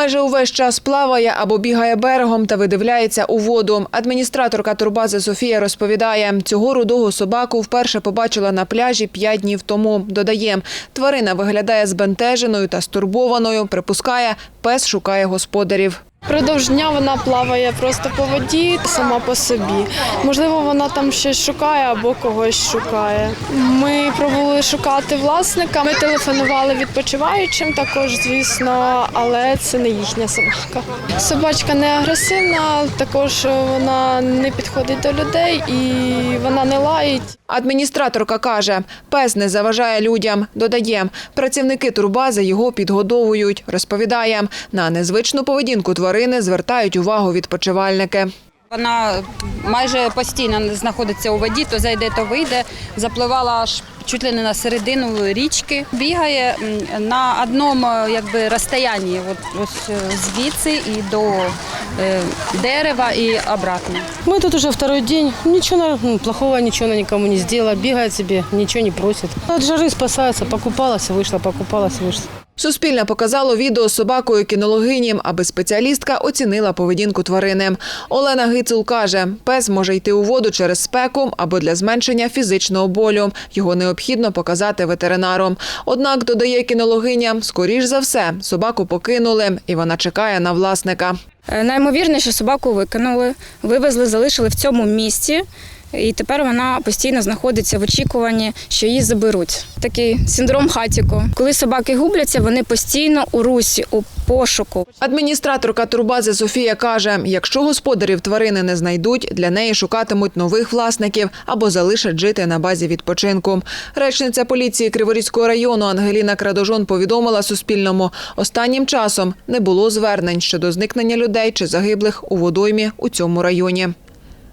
Майже увесь час плаває або бігає берегом та видивляється у воду. Адміністраторка турбази Софія розповідає, цього рудого собаку вперше побачила на пляжі п'ять днів тому. Додає, тварина виглядає збентеженою та стурбованою. Припускає, пес шукає господарів. Продовж дня вона плаває просто по воді сама по собі. Можливо, вона там щось шукає або когось шукає. Ми пробували шукати власника. Ми телефонували відпочиваючим також, звісно, але це не їхня собака. Собачка не агресивна, також вона не підходить до людей і вона не лаїть. Адміністраторка каже, пес не заважає людям. Додає, працівники турбази його підгодовують. Розповідає, на незвичну поведінку тварини звертають увагу відпочивальники. Вона майже постійно знаходиться у воді, то зайде, то вийде. Запливала аж чуть ли не на середину річки. Бігає м, на одному якби, розстоянні, от, ось е, звідси і до е, дерева і обратно. Мы тут уже второй день. Ничего ну, плохого, ничего она никому не сделала. Бегает себе, ничего не просит. От жары спасается. Покупалась, вышла, покупалась, вышла. Суспільне показало відео з собакою кінологині, аби спеціалістка оцінила поведінку тварини. Олена Гицул каже, пес може йти у воду через спеку або для зменшення фізичного болю. Його необхідно показати ветеринару. Однак, додає кінологиня, скоріш за все, собаку покинули, і вона чекає на власника. Е, Наймовірніше собаку викинули, вивезли, залишили в цьому місці. І тепер вона постійно знаходиться в очікуванні, що її заберуть. Такий синдром хатіко. Коли собаки губляться, вони постійно у русі, у пошуку. Адміністраторка турбази Софія каже, якщо господарів тварини не знайдуть, для неї шукатимуть нових власників або залишать жити на базі відпочинку. Речниця поліції Криворізького району Ангеліна Крадожон повідомила Суспільному, останнім часом не було звернень щодо зникнення людей чи загиблих у водоймі у цьому районі.